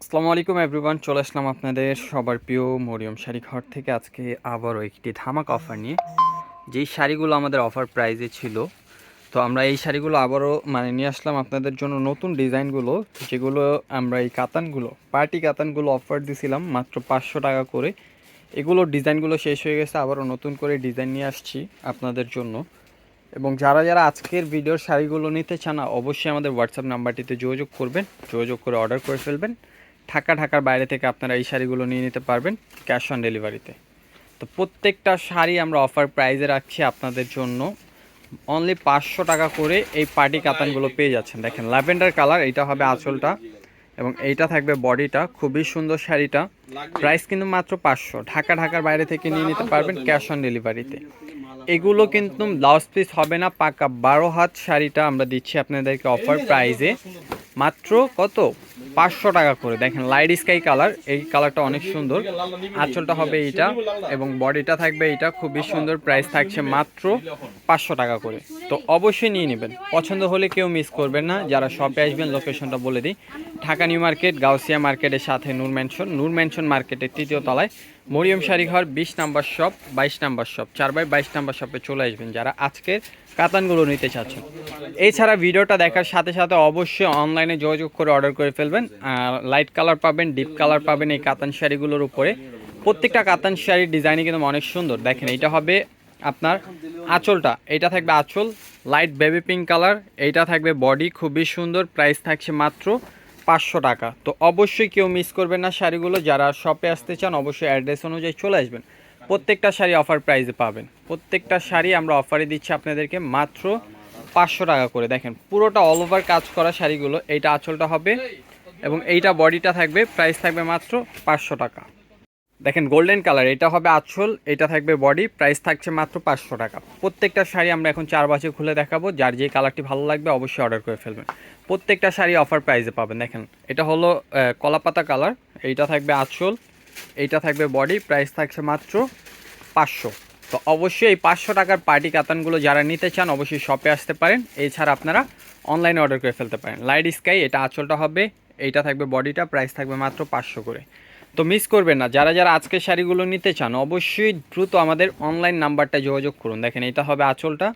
আসসালামু আলাইকুম এভরিওয়ান, চলে আসলাম আপনাদের সবার প্রিয় মরিয়ম শাড়ি ঘর থেকে। আজকে আবারও একটি ধামাক অফার নিয়ে। যেই শাড়িগুলো আমাদের অফার প্রাইজে ছিল, তো আমরা এই শাড়িগুলো আবারও মানে নিয়ে আসলাম আপনাদের জন্য নতুন ডিজাইনগুলো, যেগুলো আমরা এই কাতানগুলো, পার্টি কাতানগুলো অফার দিছিলাম মাত্র পাঁচশো টাকা করে। এগুলো ডিজাইনগুলো শেষ হয়ে গেছে, আবারও নতুন করে ডিজাইন নিয়ে আসছি আপনাদের জন্য। এবং যারা যারা আজকের ভিডিওর শাড়িগুলো নিতে চান, অবশ্যই আমাদের হোয়াটসঅ্যাপ নাম্বারটিতে যোগাযোগ করবেন, যোগাযোগ করে অর্ডার করে ফেলবেন। ঢাকা, ঢাকার বাইরে থেকে আপনারা এই শাড়িগুলো নিয়ে নিতে পারবেন ক্যাশ অন ডেলিভারিতে তো প্রত্যেকটা শাড়ি আমরা অফার প্রাইজে রাখছি আপনাদের জন্য। অনলি পাঁচশো টাকা করে এই পার্টি কাতানগুলো পেয়ে যাচ্ছেন। দেখেন ল্যাভেন্ডার কালার এটা হবে আঁচলটা এবং এইটা থাকবে বডিটা খুবই সুন্দর শাড়িটা। প্রাইস কিন্তু মাত্র পাঁচশো। ঢাকা, ঢাকার বাইরে থেকে নিয়ে নিতে পারবেন ক্যাশ অন ডেলিভারিতে এগুলো কিন্তু ব্লাউজ পিস হবে না, পাকা বারো হাত শাড়িটা আমরা দিচ্ছি আপনাদেরকে অফার প্রাইজে মাত্র কত? পাঁচশো টাকা করে। দেখেন লাইট স্কাই কালার এই কালারটা অনেক সুন্দর। আঁচলটা হবে এইটা এবং বডিটা থাকবে এইটা। খুবই সুন্দর প্রাইস থাকছে মাত্র পাঁচশো টাকা করে। তো অবশ্যই নিয়ে নেবেন। পছন্দ হলে কেউ মিস করবেন না। যারা শপে আসবেন লোকেশনটা বলে দিই। ঢাকা নিউ মার্কেট, গাউসিয়া মার্কেটের সাথে নূর ম্যানশন নূর ম্যানশন মার্কেটের তৃতীয় তলায় মরিয়ম শাড়িঘর বিশ নাম্বার শপ, বাইশ নাম্বার শপ, চার বাই বাইশ নাম্বার শপে চলে আসবেন যারা আজকের কাতানগুলো নিতে চাচ্ছেন। এছাড়া ভিডিওটা দেখার সাথে সাথে অবশ্যই অনলাইনে যোগাযোগ করে অর্ডার করে ফেলবেন। লাইট কালার পাবেন ডিপ কালার পাবেন এই কাতান শাড়িগুলোর উপরে। প্রত্যেকটা কাতান শাড়ির ডিজাইনই কিন্তু অনেক সুন্দর। দেখেন, এটা হবে আপনার আঁচলটা। এটা থাকবে আঁচল লাইট বেবি পিঙ্ক কালার এইটা থাকবে বডি খুবই সুন্দর প্রাইস থাকছে মাত্র পাঁচশো টাকা। তো অবশ্যই কেউ মিস করবেন না শাড়িগুলো। যারা শপে আসতে চান, অবশ্যই অ্যাড্রেস অনুযায়ী চলে আসবেন। প্রত্যেকটা শাড়ি অফার প্রাইসে পাবেন। প্রত্যেকটা শাড়ি আমরা অফারে দিচ্ছি আপনাদেরকে মাত্র পাঁচশো টাকা করে। দেখেন, পুরোটা অল ওভার কাজ করা শাড়িগুলো। এইটা আঁচলটা হবে এবং এইটা বডিটা থাকবে প্রাইস থাকবে মাত্র পাঁচশো টাকা। দেখেন গোল্ডেন কালার এটা হবে আঁচল, এটা থাকবে বডি প্রাইস থাকছে মাত্র পাঁচশো টাকা। প্রত্যেকটা শাড়ি আমরা এখন চার বাজে খুলে দেখাবো, যার যে কালারটি ভালো লাগবে অবশ্যই অর্ডার করে ফেলবেন। প্রত্যেকটা শাড়ি অফার প্রাইসে পাবেন, দেখেন। এটা হলো কলাপাতা কালার এইটা থাকবে আঁচল, এইটা থাকবে বডি প্রাইস থাকছে মাত্র পাঁচশো। তো অবশ্যই এই পাঁচশো টাকার পার্টি কাতানগুলো যারা নিতে চান, অবশ্যই শপে আসতে পারেন। এছাড়া আপনারা অনলাইনে অর্ডার করে ফেলতে পারেন। লাইট স্কাই এটা আঁচলটা হবে, এইটা থাকবে বডিটা প্রাইস থাকবে মাত্র পাঁচশো করে। তো মিস করবেন না। যারা যারা আজকের শাড়িগুলো নিতে চান, অবশ্যই দ্রুত আমাদের অনলাইন নাম্বারটা যোগাযোগ করুন। দেখেন এটা হবে আঁচলটা।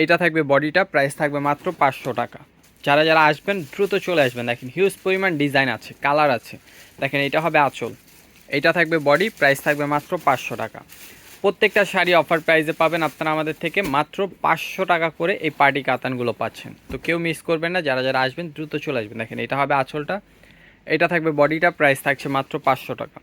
এইটা থাকবে বডিটা প্রাইস থাকবে মাত্র পাঁচশো টাকা। যারা যারা আসবেন, দ্রুত চলে আসবেন। দেখেন হিউজ পরিমাণ ডিজাইন আছে কালার আছে। দেখেন এটা হবে আঁচল। এটা থাকবে বডি প্রাইস থাকবে মাত্র পাঁচশো টাকা। প্রত্যেকটা শাড়ি অফার প্রাইসে পাবেন আপনারা আমাদের থেকে মাত্র পাঁচশো টাকা করে এই পার্টি কাতানগুলো পাচ্ছেন। তো কেউ মিস করবেন না। যারা যারা আসবেন, দ্রুত চলে আসবেন। দেখেন এটা হবে আঁচলটা। এটা থাকবে বডিটা প্রাইস থাকছে মাত্র পাঁচশো টাকা।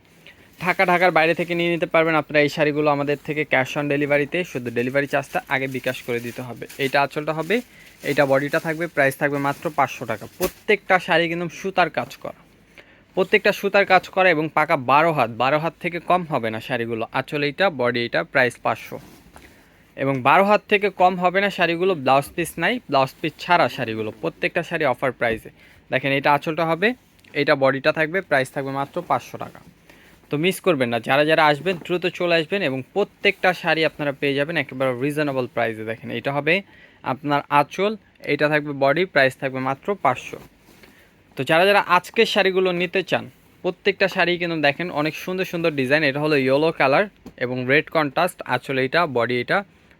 ঢাকা, ঢাকার বাইরে থেকে নিয়ে নিতে পারবেন আপনারা এই শাড়িগুলো আমাদের থেকে ক্যাশ অন ডেলিভারিতে শুধু ডেলিভারি চার্জটা আগে বিকাশ করে দিতে হবে। এইটা আঁচলটা হবে, এইটা বডিটা থাকবে প্রাইস থাকবে মাত্র পাঁচশো টাকা। প্রত্যেকটা শাড়ি কিন্তু সুতার কাজ করা। প্রত্যেকটা সুতার কাজ করা এবং পাকা বারো হাত বারো হাত থেকে কম হবে না শাড়িগুলো। আঁচল এইটা বডি এইটা প্রাইস পাঁচশো। এবং বারো হাত থেকে কম হবে না শাড়িগুলো ব্লাউজ পিস নাই ব্লাউজ পিস ছাড়া শাড়িগুলো, প্রত্যেকটা শাড়ি অফার প্রাইসে দেখেন এটা আঁচলটা হবে এইটা বডিটা থাকবে প্রাইস থাকবে মাত্র পাঁচশো টাকা। তো মিস করবেন না, যারা যারা আসবেন দ্রুত চলে আসবেন এবং প্রত্যেকটা শাড়ি আপনারা পেয়ে যাবেন একেবারে রিজনেবল প্রাইসে দেখেন, এটা হবে আপনার আঁচল, এটা থাকবে বডি প্রাইস থাকবে মাত্র পাঁচশো। তো যারা যারা আজকের শাড়িগুলো নিতে চান, প্রত্যেকটা শাড়ি কিন্তু দেখেন অনেক সুন্দর সুন্দর ডিজাইন এটা হলো ইয়েলো কালার এবং রেড কন্ট্রাস্ট আঁচল এইটা বডি এটা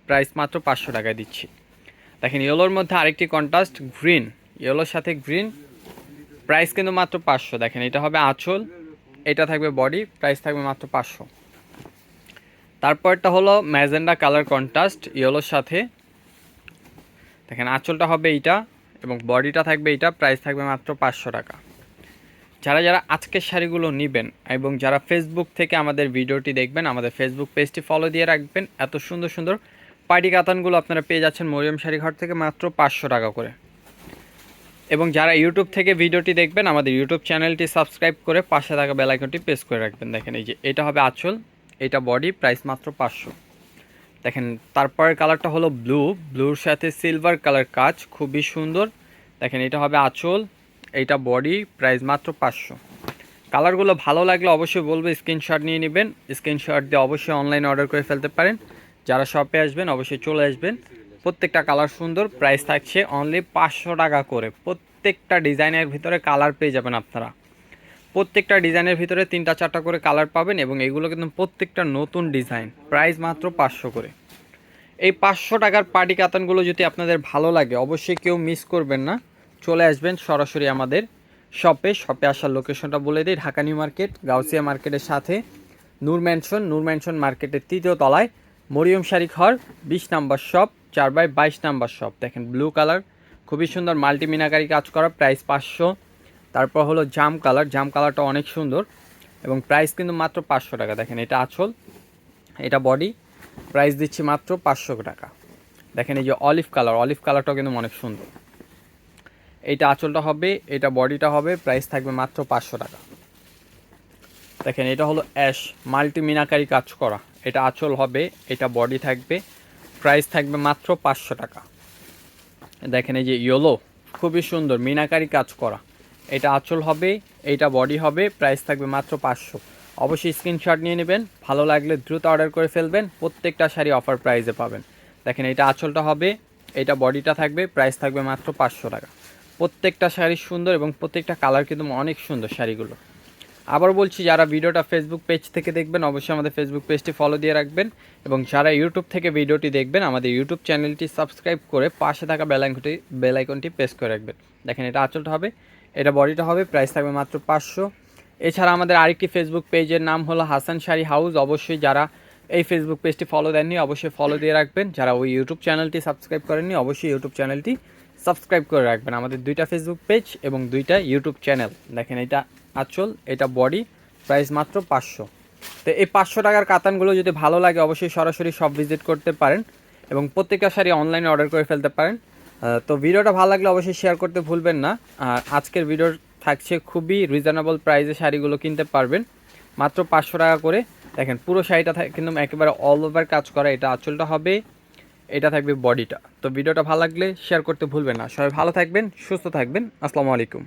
প্রাইস মাত্র পাঁচশো টাকায় দিচ্ছি। দেখেন ইয়েলোর মধ্যে আরেকটি কন্ট্রাস্ট গ্রিন ইয়েলোর সাথে গ্রিন প্রাইস কিন্তু মাত্র পাঁচশো, দেখেন, এটা হবে আঁচল, এটা থাকবে বডি, প্রাইস থাকবে মাত্র পাঁচশো। তারপরটা হলো ম্যাজেন্ডা কালার কন্ট্রাস্ট, ইয়েলোর সাথে। দেখেন, আঁচলটা হবে এইটা এবং বডিটা থাকবে এইটা, প্রাইস থাকবে মাত্র পাঁচশো টাকা। যারা যারা আজকের শাড়িগুলো নেবেন এবং যারা ফেসবুক থেকে আমাদের ভিডিওটি দেখবেন, আমাদের ফেসবুক পেজটি ফলো দিয়ে রাখবেন, এত সুন্দর সুন্দর পার্টি কাতানগুলো আপনারা পেয়ে যাচ্ছেন মরিয়ম শাড়ি ঘর থেকে মাত্র পাঁচশো টাকা করে। এবং যারা ইউটিউব থেকে ভিডিওটি দেখবেন, আমাদের ইউটিউব চ্যানেলটি সাবস্ক্রাইব করে পাশে থাকা বেলাইকনটি প্রেস করে রাখবেন। দেখেন এই যে, এটা হবে আঁচল, এটা বডি প্রাইস মাত্র পাঁচশো। দেখেন তারপরের কালারটা হলো ব্লু ব্লুর সাথে সিলভার কালার কাজ, খুবই সুন্দর। দেখেন, এটা হবে আঁচল এইটা বডি প্রাইস মাত্র পাঁচশো। কালারগুলো ভালো লাগলে অবশ্যই বলব স্ক্রিনশট নিয়ে নেবেন। স্ক্রিনশট দিয়ে অবশ্যই অনলাইনে অর্ডার করে ফেলতে পারেন। যারা শপে আসবেন, অবশ্যই চলে আসবেন। প্রত্যেকটা কালার সুন্দর প্রাইস থাকছে অনলি পাঁচশো টাকা করে। প্রত্যেকটা ডিজাইনের ভিতরে কালার পেয়ে যাবেন আপনারা। প্রত্যেকটা ডিজাইনের ভিতরে তিনটা চারটা করে কালার পাবেন এবং এগুলো কিন্তু প্রত্যেকটা নতুন ডিজাইন। প্রাইস মাত্র পাঁচশো করে। এই পাঁচশো টাকার পার্টি কাতানগুলো যদি আপনাদের ভালো লাগে, অবশ্যই কেউ মিস করবেন না। চলে আসবেন সরাসরি আমাদের শপে শপে আসার লোকেশনটা বলে দিই, ঢাকা নিউ মার্কেট, গাউসিয়া মার্কেটের সাথে। নূর ম্যানশন নূর ম্যানশন মার্কেটের তৃতীয় তলায়। মরিয়ম শাড়ি ঘর বিশ নাম্বার শপ চার বাই বাইশ নাম্বার শপ দেখেন ব্লু কালার খুবই সুন্দর মাল্টি মিনাকারি কাজ করা প্রাইস পাঁচশো। তারপর হলো জাম কালার জাম কালারটা অনেক সুন্দর। এবং প্রাইস কিন্তু মাত্র পাঁচশো টাকা। দেখেন, এটা আঁচল, এটা বডি প্রাইস দিচ্ছি মাত্র পাঁচশো টাকা। দেখেন, এই যে অলিভ কালার অলিভ কালারটাও কিন্তু অনেক সুন্দর। এইটা আঁচলটা হবে, এটা বডিটা হবে প্রাইস থাকবে মাত্র পাঁচশো টাকা। দেখেন, এটা হলো অ্যাশ মাল্টি মিনাকারি কাজ করা। এটা আঁচল হবে, এটা বডি থাকবে প্রাইস থাকবে মাত্র পাঁচশো টাকা। দেখেন এই যে ইয়োলো খুবই সুন্দর, মিনাকারি কাজ করা। এটা আঁচল হবে এইটা বডি হবে প্রাইস থাকবে মাত্র পাঁচশো। অবশ্যই স্ক্রিনশট নিয়ে নেবেন, ভালো লাগলে দ্রুত অর্ডার করে ফেলবেন, প্রত্যেকটা শাড়ি অফার প্রাইসে পাবেন। দেখেন এটা আঁচলটা হবে, এটা বডিটা থাকবে প্রাইস থাকবে মাত্র পাঁচশো টাকা। প্রত্যেকটা শাড়ি সুন্দর এবং প্রত্যেকটা কালার কিন্তু অনেক সুন্দর শাড়িগুলো। আবার বলছি, যারা ভিডিওটা ফেসবুক পেজ থেকে দেখবেন, অবশ্যই আমাদের ফেসবুক পেজটি ফলো দিয়ে রাখবেন এবং যারা ইউটিউব থেকে ভিডিওটি দেখবেন, আমাদের ইউটিউব চ্যানেলটি সাবস্ক্রাইব করে পাশে থাকা বেলাইকনটি বেলাইকনটি প্রেস করে রাখবেন। দেখেন, এটা আঁচলটা হবে, এটা বডিটা হবে প্রাইস থাকবে মাত্র পাঁচশো। এছাড়া আমাদের আরেকটি ফেসবুক পেজের নাম হলো হাসান শাড়ি হাউস। অবশ্যই যারা এই ফেসবুক পেজটি ফলো দেননি, অবশ্যই ফলো দিয়ে রাখবেন। যারা ওই ইউটিউব চ্যানেলটি সাবস্ক্রাইব করেননি, অবশ্যই ইউটিউব চ্যানেলটি সাবস্ক্রাইব করে রাখবেন। আমাদের দুইটা ফেসবুক পেজ এবং দুইটা ইউটিউব চ্যানেল দেখেন, এটা আঁচল, এটা বডি, প্রাইস মাত্র পাঁচশো। তো এই পাঁচশো টাকার কাতানগুলো যদি ভালো লাগে, অবশ্যই সরাসরি সব ভিজিট করতে পারেন এবং প্রত্যেকটা শাড়ি অনলাইনে অর্ডার করে ফেলতে পারেন। তো ভিডিওটা ভালো লাগলে অবশ্যই শেয়ার করতে ভুলবেন না। আর আজকের ভিডিও থাকছে খুবই রিজনেবল প্রাইসে শাড়িগুলো কিনতে পারবেন। মাত্র পাঁচশো টাকা করে। দেখেন, পুরো শাড়িটা কিন্তু একেবারে অল ওভার কাজ করা। এটা আঁচলটা হবে, এটা থাকবে বডিটা। তো ভিডিওটা ভালো লাগলে শেয়ার করতে ভুলবেন না। সবাই ভালো থাকবেন, সুস্থ থাকবেন। আসসালামু আলাইকুম।